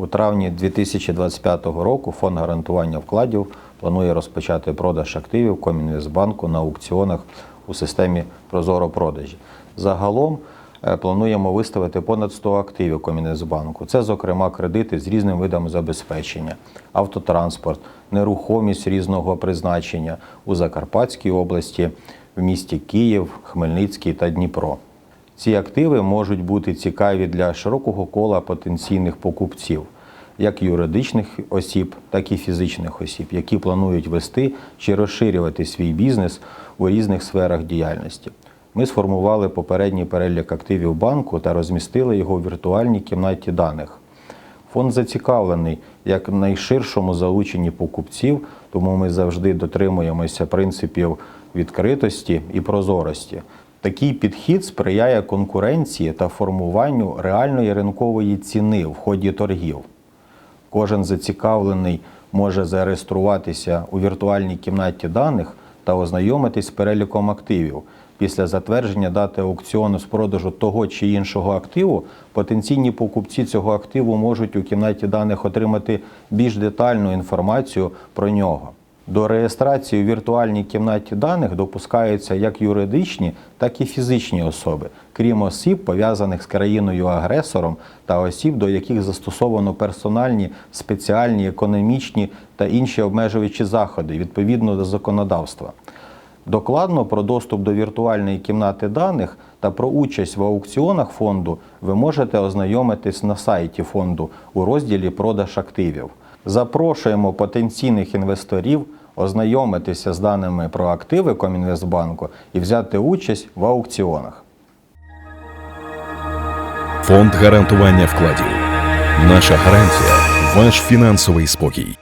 У травні 2025 року фонд гарантування вкладів планує розпочати продаж активів Комінвестбанку на аукціонах у системі Прозоро продажі. Загалом е, плануємо виставити понад 100 активів Комінвестбанку. Це, зокрема, кредити з різними видами забезпечення, автотранспорт, нерухомість різного призначення у Закарпатській області, в місті Київ, Хмельницький та Дніпро. Ці активи можуть бути цікаві для широкого кола потенційних покупців, як юридичних осіб, так і фізичних осіб, які планують вести чи розширювати свій бізнес у різних сферах діяльності. Ми сформували попередній перелік активів банку та розмістили його у віртуальній кімнаті даних. Фонд зацікавлений як найширшому залученні покупців, тому ми завжди дотримуємося принципів відкритості і прозорості. Такий підхід сприяє конкуренції та формуванню реальної ринкової ціни в ході торгів. Кожен зацікавлений може зареєструватися у віртуальній кімнаті даних та ознайомитись з переліком активів. Після затвердження дати аукціону з продажу того чи іншого активу, потенційні покупці цього активу можуть у кімнаті даних отримати більш детальну інформацію про нього. До реєстрації у віртуальній кімнаті даних допускаються як юридичні, так і фізичні особи, крім осіб, пов'язаних з країною-агресором та осіб, до яких застосовано персональні, спеціальні, економічні та інші обмежуючі заходи відповідно до законодавства. Докладно про доступ до віртуальної кімнати даних та про участь в аукціонах фонду ви можете ознайомитись на сайті фонду у розділі Продаж активів. Запрошуємо потенційних інвесторів ознайомитися з даними про активи Комінвестбанку і взяти участь в аукціонах. Фонд гарантування вкладів. Наша гарантія ваш фінансовий спокій.